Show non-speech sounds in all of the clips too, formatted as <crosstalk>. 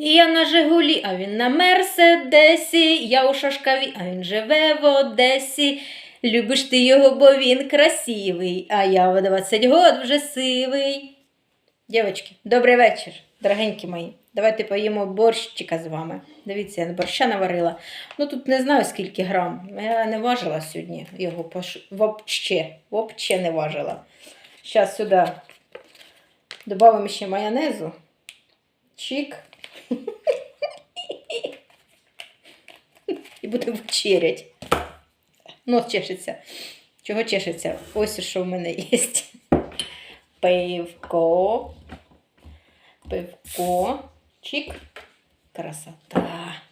Я на Жигулі, а він на Мерседесі. Я у Шашкаві, а він живе в Одесі. Любиш ти його, бо він красивий, а я в 20 год вже сивий. Дівчатки, добрий вечір, дорогенькі мої. Давайте поїмо борщика з вами. Дивіться, я борща наварила. Ну тут не знаю скільки грам. Я не важила сьогодні його пош... вообще, вообще не важила. Зараз сюди додамо ще майонезу. Чик. І будемо вечерять. Нос чешеться. Чого чешеться? Ось що в мене є. Пивко. Пивко. Чик. Красота.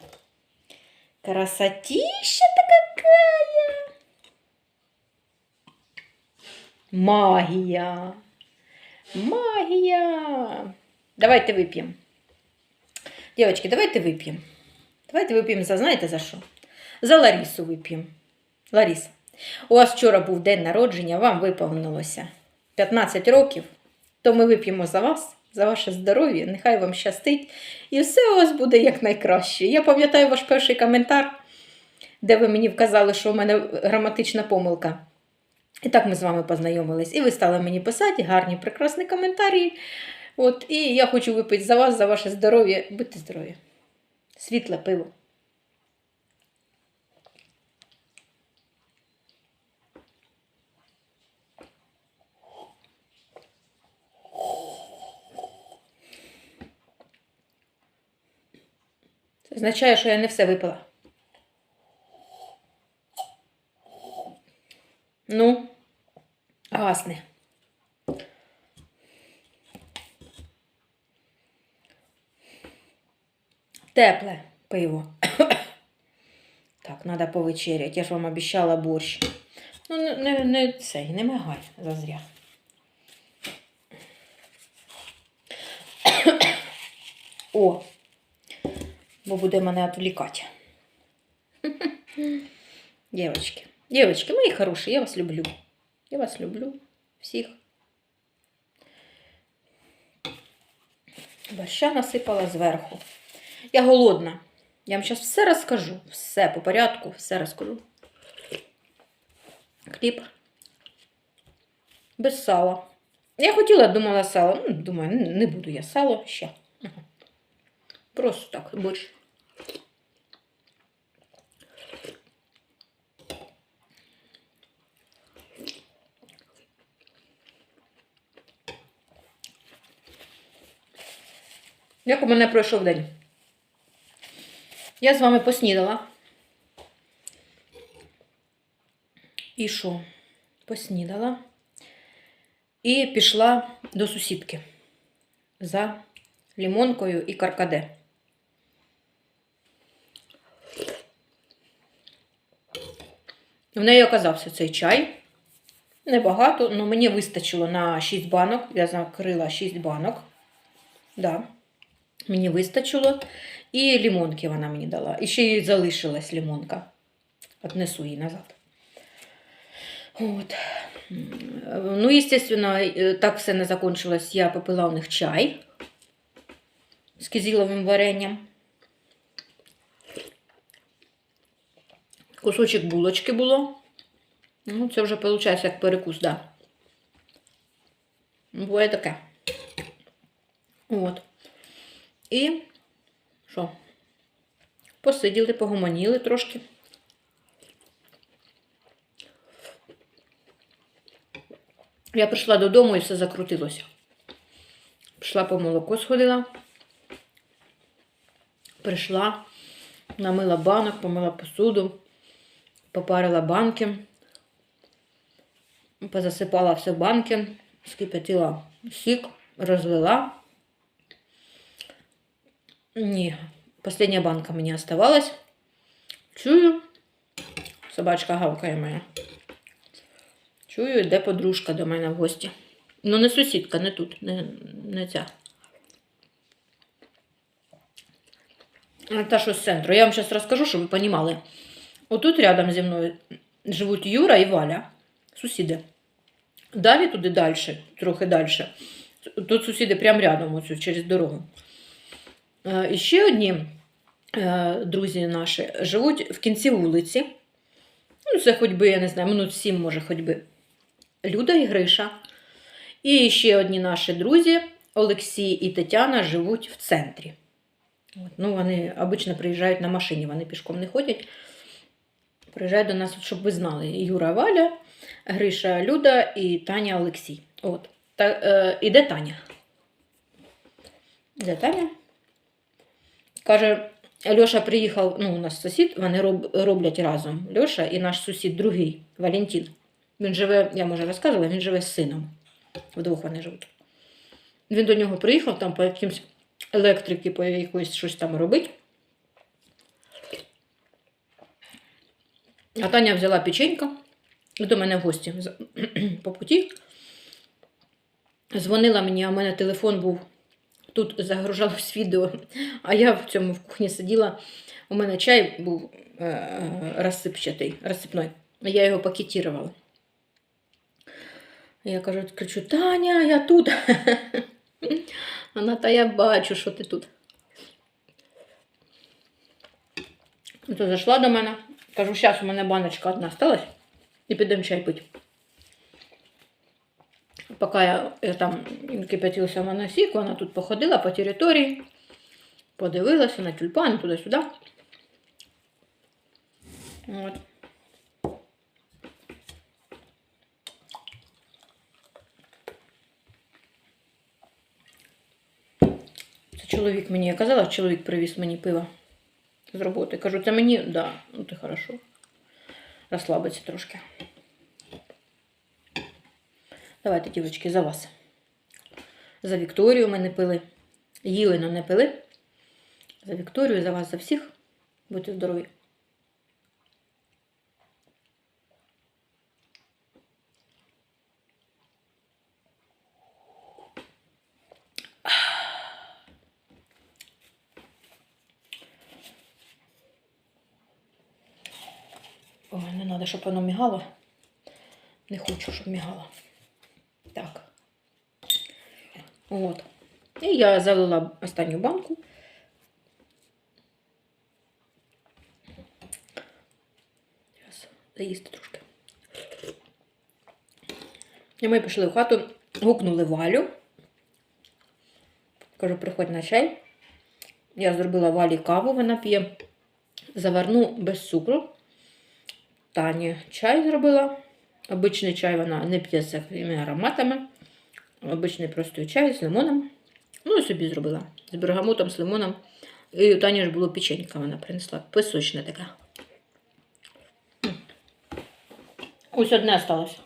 Красотища-то какая. Магия. Магия. Давайте вип'ємо. Дівчатки, давайте вип'ємо. Давайте вип'ємо за, знаєте за що? За Ларісу вип'ємо. Ларіса, у вас вчора був день народження, вам виповнилося 15 років, то ми вип'ємо за вас, за ваше здоров'я, нехай вам щастить, і все у вас буде якнайкраще. Я пам'ятаю ваш перший коментар, де ви мені вказали, що у мене граматична помилка. І так ми з вами познайомились. І ви стали мені писати гарні, прекрасні коментарі. От, і я хочу випити за вас, за ваше здоров'я. Будьте здорові. Світле пиво. Це означає, що я не все випила. Ну, гасне. Тепле пиво. <coughs> Так, треба повечеряти. Я ж вам обіцяла борщ. Ну, не, не, цей, не мигай зазря. <coughs> О, бо буде мене відвлікати. <coughs> Дівчатки, дівчатки, мої хороші, я вас люблю. Я вас люблю всіх. Борща насипала зверху. Я голодна. Я вам зараз все розкажу. Все по порядку, все розкажу. Хліб. Без сала. Я хотіла, думала сало. Ну, думаю, не буду я сало ще. Просто так, борщ. Як у мене пройшов день? Я з вами поснідала. І що? Поснідала. І пішла до сусідки за лімонкою і каркаде. В неї оказався цей чай. Небагато, але мені вистачило на 6 банок. Я закрила 6 банок. Да. Мені вистачило. І лімонки вона мені дала. І ще й залишилась лімонка. Отнесу її назад. От. Ну, естественно, так все не закончилось. Я попила у них чай з кизіловим варенням. Кусочок булочки було. Ну, це вже виходить як перекус, да. Буває таке. От. І що? Посиділи, погомоніли трошки. Я прийшла додому і все закрутилося. Пішла по молоко сходила. Прийшла, намила банок, помила посуду, попарила банки, позасипала все в банки, скипятила сік, розлила. Ні, последня банка мені оставалась. Чую, собачка гавкає моя. Чую, йде подружка до мене в гості. Ну, не сусідка, не тут, не, не ця. Та що з центру. Я вам зараз розкажу, щоб ви розуміли. Отут рядом зі мною живуть Юра і Валя, сусіди. Далі туди далі, трохи далі. Тут сусіди прямо рядом, оцю, через дорогу. Е, І ще одні друзі наші живуть в кінці вулиці. Ну, це хоч би, я не знаю, минут сім, може, хоч би. Люда і Гриша. І ще одні наші друзі, Олексій і Тетяна, живуть в центрі. Ну, вони обично приїжджають на машині, вони пішком не ходять. Приїжджають до нас, щоб ви знали. Юра Валя, Гриша Люда і Таня Олексій. От. Та, е, іде Таня. Іде Таня. Каже, Льоша приїхав, ну, у нас сусід, вони роб, роблять разом. Льоша і наш сусід другий, Валентин. Він живе, я може розказувала, він живе з сином. Вдвох вони живуть. Він до нього приїхав там по якимсь електрики, по якоїсь щось там робить. А Таня взяла печенька до мене в гості <clears throat> по путі. Дзвонила мені, а в мене телефон був. Тут загружалось відео, а я в цьому в кухні сиділа. У мене чай був е, розсипчатий, розсипной. Я його пакетувала. Я кажу, кричу, Таня, я тут. <laughs> Вона, та я бачу, що ти тут. То зайшла до мене. Кажу, зараз у мене баночка одна сталась. І підемо чай пити. Поки я, я там кипятився в мене сік, вона тут походила по території, подивилася на тюльпани туди-сюди. От. Це чоловік мені, я казала, чоловік привіз мені пиво з роботи. Кажу, це мені, да, ну ти хорошо. Розслабиться трошки. Давайте, дівчатки, за вас. За Вікторію ми не пили. Їли, але не пили. За Вікторію, за вас, за всіх. Будьте здорові. Ой, не треба, щоб воно мігало. Не хочу, щоб мігало. Так. От. І я залила останню банку. Зараз заїсти трошки. І ми пішли в хату, гукнули Валю. Кажу, приходь на чай. Я зробила Валі каву, вона п'є. Заварну без цукру. Тані чай зробила. Обичний чай вона не п'є з такими ароматами. Обичний простий чай з лимоном. Ну і собі зробила. З бергамотом, з лимоном. І у Тані ж було печенька, вона принесла. Писочне таке. Ось одне осталось.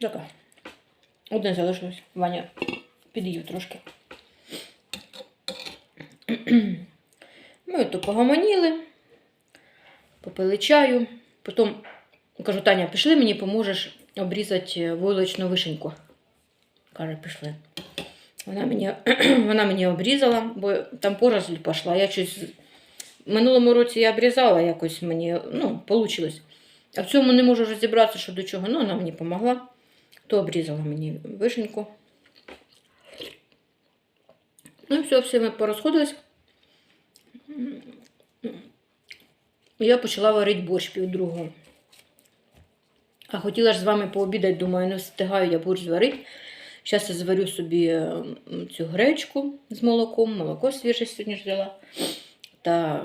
Таке. Одне залишилось. Ваня під'їв трошки. Ми то погомоніли, попили чаю. Потім кажу, Таня, пішли мені поможеш обрізати войлочну вишеньку. Каже, пішли. Вона мені, <clears throat> вона мені обрізала, бо там поросль пішла. Я щось минулому році я обрізала, якось мені ну, вийшло. А в цьому не можу розібратися, що до чого. Ну, вона мені допомогла. То обрізала мені вишеньку. Ну все, все ми порозходились. Я почала варити борщ півдругого. А хотіла ж з вами пообідати, думаю, не встигаю я борщ зварити. Зараз я зварю собі е, цю гречку з молоком, молоко свіже сьогодні взяла. Та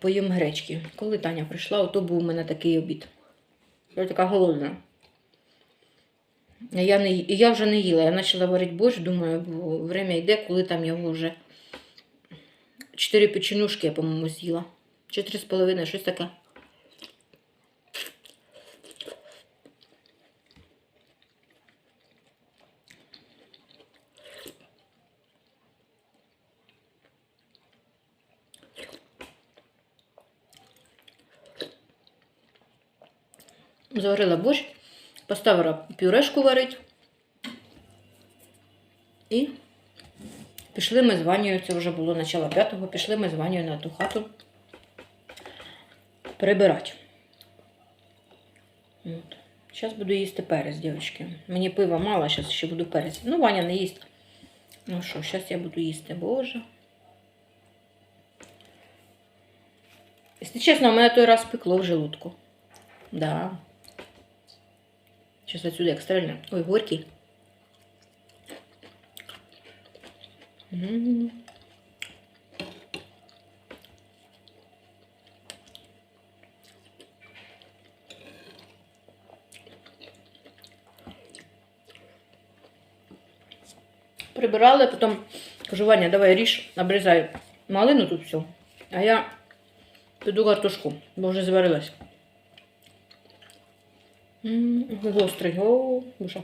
поїм гречки. Коли Таня прийшла, ото був у мене такий обід. Я така голодна. Я, не, я вже не їла. Я почала варити борщ, думаю, бо время йде, коли там його вже чотири печенюшки, я, по-моєму, з'їла. Чи три з половиною, щось таке. Заварила борщ, поставила пюрешку варити. І пішли ми з Ванією, це вже було начало п'ятого, пішли ми з Ванією на ту хату прибирати. От. Зараз буду їсти перець, дівчатки. Мені пива мало, зараз ще буду перець. Ну, Ваня не їсть. Ну що, зараз я буду їсти, боже. Якщо чесно, у мене той раз пекло в желудку. Да. Сейчас отсюда экстрально. Ой, горький. М. Прибирали, потом кажу, Ваня, давай ріж, обрізай малину тут все. А я піду картошку, бо вже зварилась. Гострий, о, душа.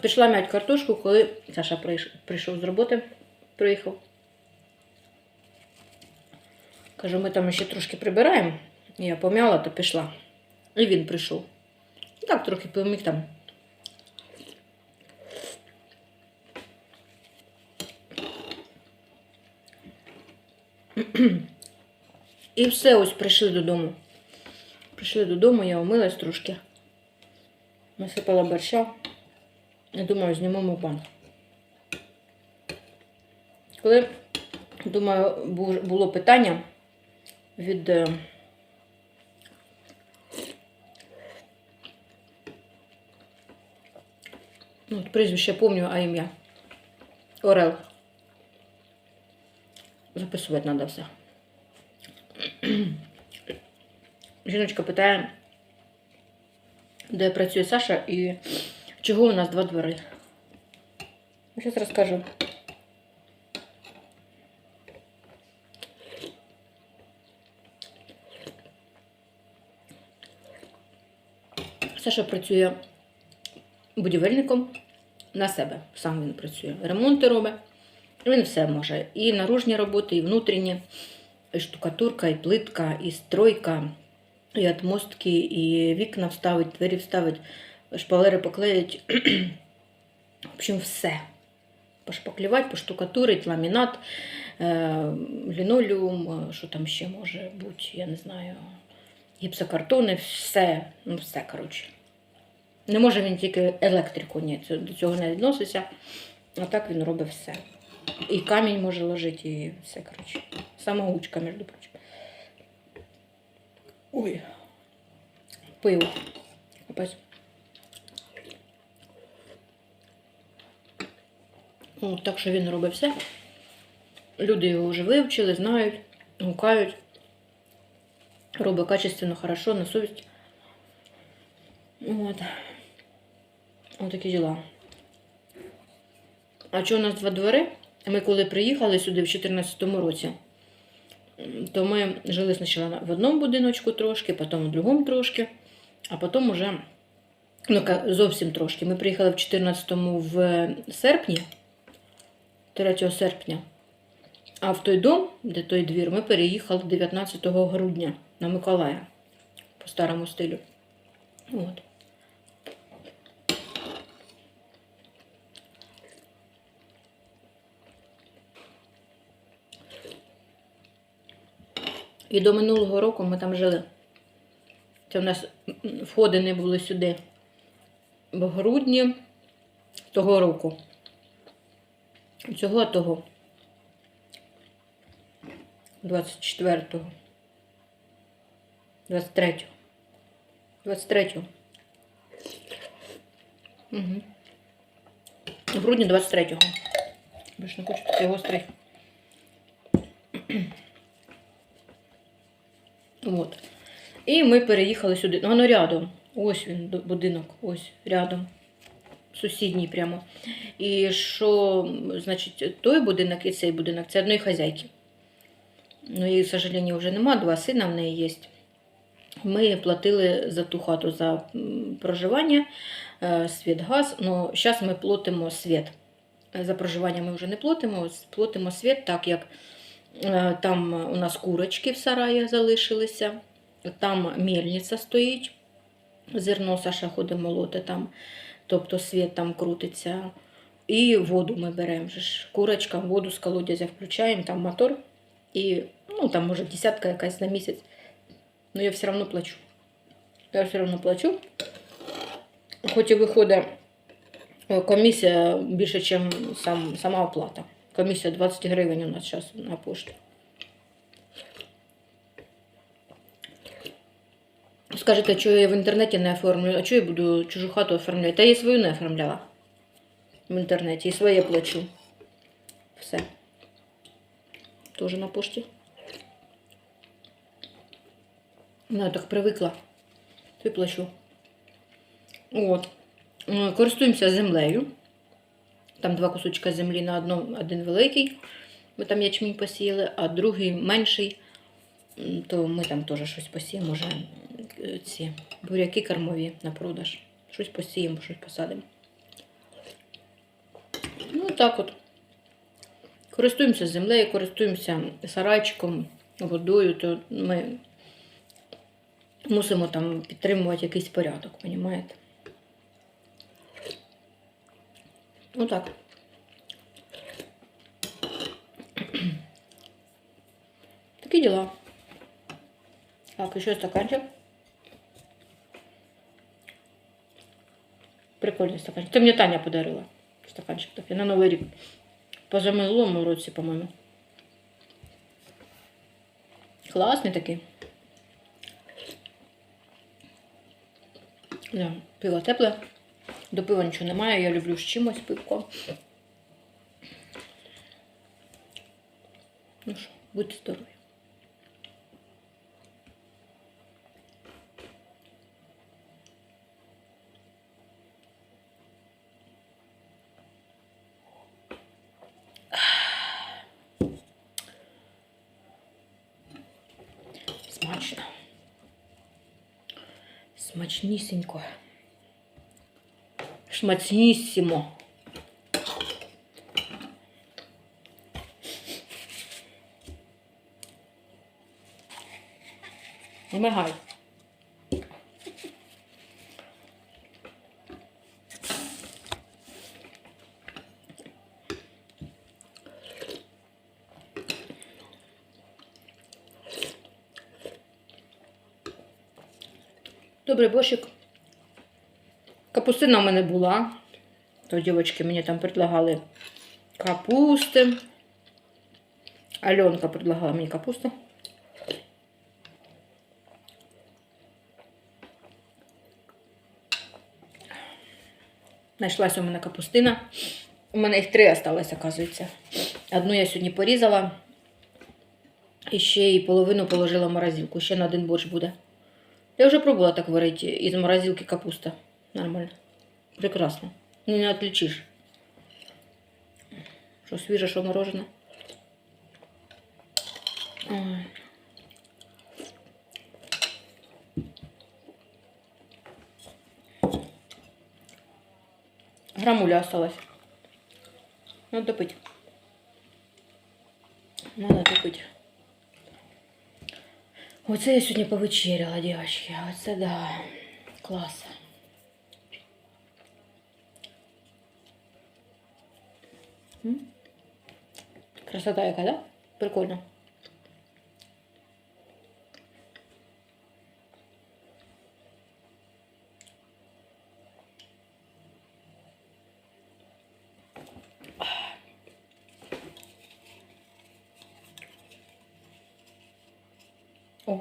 Пішла м'ять картошку, коли Саша прийш- прийшов з роботи, приїхав. Кажу, ми там ще трошки прибираємо. Я пом'яла, то пішла. І він прийшов. Так, трохи поміг там. І все, ось прийшли додому. Прийшли додому, я умилась трошки. Насипала борща. Я думаю, зніму мукбанг. Коли, думаю, було питання від. е, Ну, прізвище помню, а ім'я. Орел. Записувати треба все. Жіночка питає, де працює Саша і чого у нас два двори. Зараз розкажу. Саша працює будівельником на себе. Сам він працює. Ремонти робить. Він все може. І наружні роботи, і внутрішні, і штукатурка, і плитка, і стройка, і отмостки, і вікна вставить, двері вставить, шпалери поклеїть. В общем, все. Пошпаклювати, поштукатурить, ламінат, е, лінолеум, е, що там ще може бути, я не знаю, гіпсокартони, все, ну все, коротше. Не може він тільки електрику, ні, до цього не відноситься. А так він робить все. І камінь може ложити, і все, коротше. Самоучка, між прочим. Ой. Пиво. Капець. О, так що він робить все. Люди його вже вивчили, знають, гукають. Робить качественно, хорошо, на совість. От. Ось такі діла. А що у нас два двори? Ми коли приїхали сюди в 2014 році, то ми жили спочатку в одному будиночку трошки, потім в другому трошки, а потім уже ну, зовсім трошки. Ми приїхали в 14-му в серпні, 3 серпня. А в той дом, де той двір, ми переїхали 19 грудня на Миколая по старому стилю. От. І до минулого року ми там жили. Це в нас входи не були сюди в грудні того року. Цього того. 24-го. 23-го. 23-го. Угу. В грудні 23-го. Більш не хочу такий гострий. От. І ми переїхали сюди. Ну, Воно рядом. Ось він, будинок, ось рядом. Сусідній прямо. І що, значить, той будинок і цей будинок це одної хазяйки. Ну, її, к сожалению, вже нема, два сина в неї є. Ми платили за ту хату за проживання, е, світ, газ. Ну, зараз ми платимо світ. Е, За проживання ми вже не платимо, платимо світ, так як там у нас курочки в сараї залишилися, там мельниця стоїть, зерно Саша ходить молоти там, тобто світ там крутиться. І воду ми беремо. Курочка, воду з колодязя включаємо, там мотор І, ну, там, може, десятка якась на місяць. Но я все одно плачу. Я все одно плачу. Хоч і виходить е, комісія більше, ніж сам, сама оплата. Комісія 20 гривень у нас зараз на пошті. Скажете, що я в інтернеті не оформлюю, а що я буду чужу хату оформляти? Та я свою не оформляла в інтернеті і своє плачу. Все. Тоже на пошті. Ну, я так привикла. Й плачу. От. Е, Користуємося землею. Там два кусочка землі на одному, один великий. Ми там ячмінь посіяли, а другий менший. То ми там теж щось посіємо, може е, ці буряки кормові на продаж. Щось посіємо, щось посадимо. Ну, так от. Користуємося землею, користуємося сарайчиком, водою, то ми мусимо там підтримувати якийсь порядок, розумієте? Отак. Такі діла. Так, і ще стаканчик. Прикольний стаканчик. Це мені Таня подарила. Стаканчик такий на Новий рік. Позаминулому році, по-моєму. Класний такий. Да, пиво тепле. До пива нічого немає, я люблю з чимось пивко. Ну що, будьте здорові. Смачно. Смачнісінько. Шмачнісімо. Не мигай. Добрий бошик. Капустина в мене була. То дівчатки мені там предлагали капусти. Альонка предлагала мені капусту. Знайшлася у мене капустина. У мене їх три осталось, оказується. Одну я сьогодні порізала. І ще і половину положила в морозилку. Ще на один борщ буде. Я вже пробувала так варити із морозилки капуста. Нормально. Прекрасно. Ну, не отличишь. Що свіже, що морожене. Ой. Грамуля осталась. Надо допить. Надо допить. Оце я сьогодні повечеряла, дівчатки. Оце да. Клас. Красота яка, да? Прикольно. О.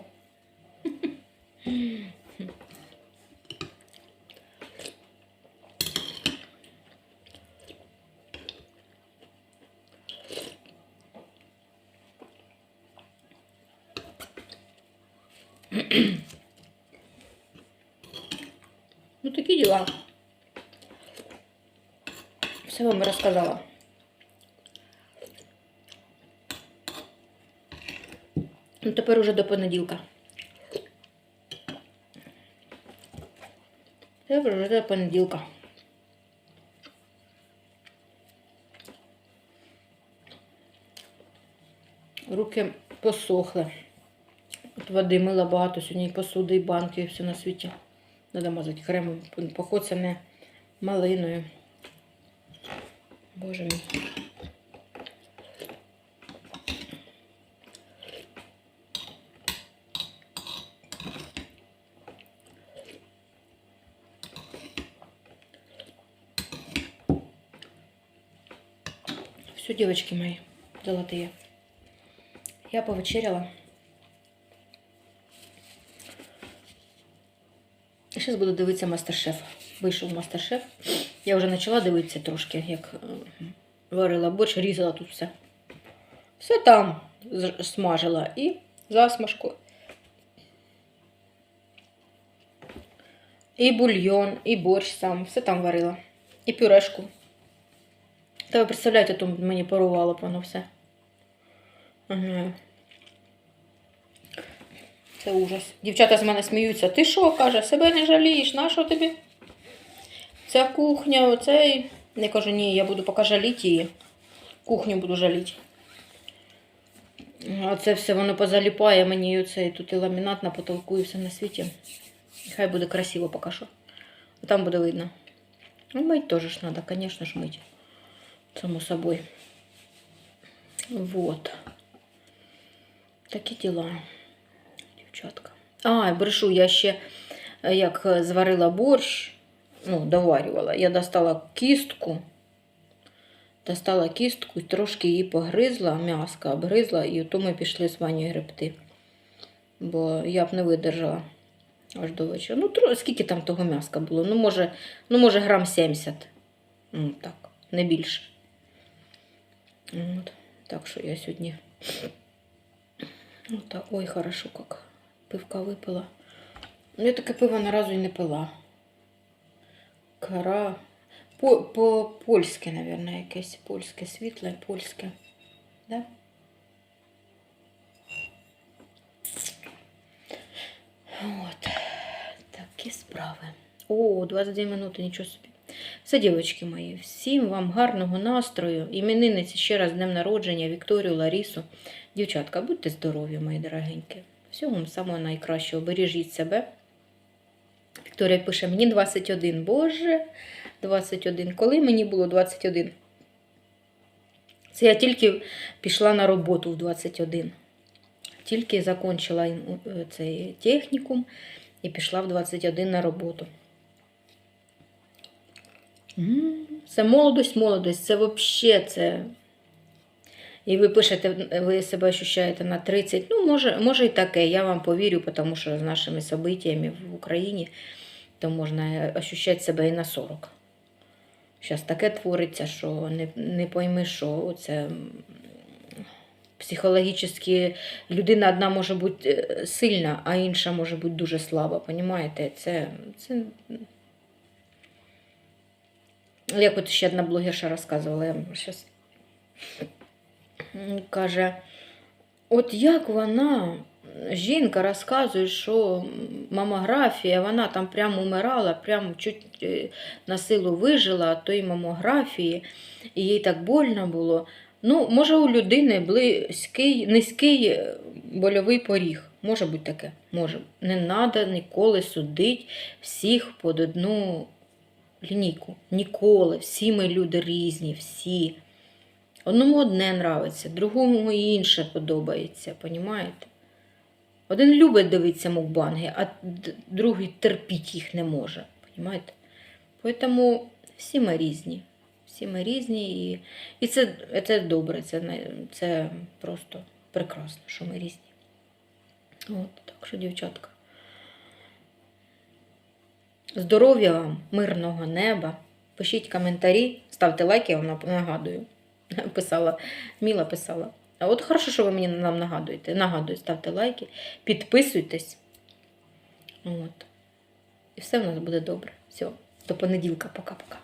Ну, такі діла. Розказала. Ну, тепер уже до понеділка. Тепер уже до понеділка. Руки посохли. От води мила багато сьогодні і посуди, і банки, і все на світі. Треба мазати кремом. Поход це не малиною. Боже мій. Все, девочки мої, золотые. Я повечеряла. Зараз буду дивитися мастер-шеф. Вийшов мастер-шеф. Я вже почала дивитися трошки, як е, варила борщ, різала тут все. Все там смажила і засмажку. І бульйон, і борщ сам, все там варила. І пюрешку. Та ви представляєте, то мені порувало б воно все. Це ужас. Дівчата з мене сміються. Ти що, каже, себе не жалієш? На що тобі? Ця кухня, оцей. Я кажу, ні, я буду поки жаліти її. Кухню буду жаліти. А це все воно позаліпає мені оцей тут і ламінат на потолку і все на світі. Хай буде красиво поки що. Там буде видно. Ну, мыть тоже ж надо, конечно ж мыть. Само собой. Вот. Такі діла, дівчатка. А, брешу, я ще е, як е, зварила борщ, ну, доварювала, я достала кістку, достала кістку трошки її погризла, м'яско обгризла, і то ми пішли з Ванею гребти. Бо я б не видержала аж до вечора. Ну, тро... скільки там того м'яска було? Ну, може, ну, може грам 70. Ну, так, не більше. От. Так що я сьогодні. От, так. Ой, хорошо, як пивка випила. Ну, я таке пиво ні разу і не пила. Кара. По, по польське, мабуть, якесь польське, світле, польське. Да? От. Такі справи. О, 22 минути, нічого собі. Все, дівчатки мої, всім вам гарного настрою. Іменинниці ще раз днем народження, Вікторію, Ларісу. Дівчатка, будьте здорові, мої дорогенькі. Всього вам самого найкращого. Бережіть себе. Вікторія пише: мені 21. Боже, 21. Коли мені було 21? Це я тільки пішла на роботу в 21. Тільки закінчила е, цей технікум і пішла в 21 на роботу. Це молодость, молодость, це взагалі це. І ви пишете, ви себе ощущаєте на 30. Ну, може, може і таке. Я вам повірю, тому що з нашими событиями в Україні то можна ощущати себе і на 40. Зараз таке твориться, що не, не пойми, що це психологічно людина одна може бути е, сильна, а інша може бути дуже слаба. Понімаєте? Це, це як от ще одна блогерша розказувала, я М, каже, от як вона, жінка розказує, що мамографія, вона там прямо умирала, прямо чуть е, на силу вижила від тої мамографії, і їй так больно було. Ну, може, у людини близький, низький е, больовий поріг. Може бути таке. Може. Не треба ніколи судити всіх під одну лінійку. Ніколи. Всі ми люди різні, всі. Одному одне нравиться, другому інше подобається, понімаєте? Один любить дивитися мукбанги, а другий терпіть їх не може. Понімаєте? Тому всі ми різні. Всі ми різні, і, і це, це добре, це, це просто прекрасно, що ми різні. От, так що, дівчатка. Здоров'я вам, мирного неба. Пишіть коментарі, ставте лайки, я вам нагадую. <laughs> Писала, Міла писала. А от хорошо, що ви мені нам нагадуєте. Нагадую, ставте лайки, підписуйтесь. От. І все в нас буде добре. Все, до понеділка. Пока-пока.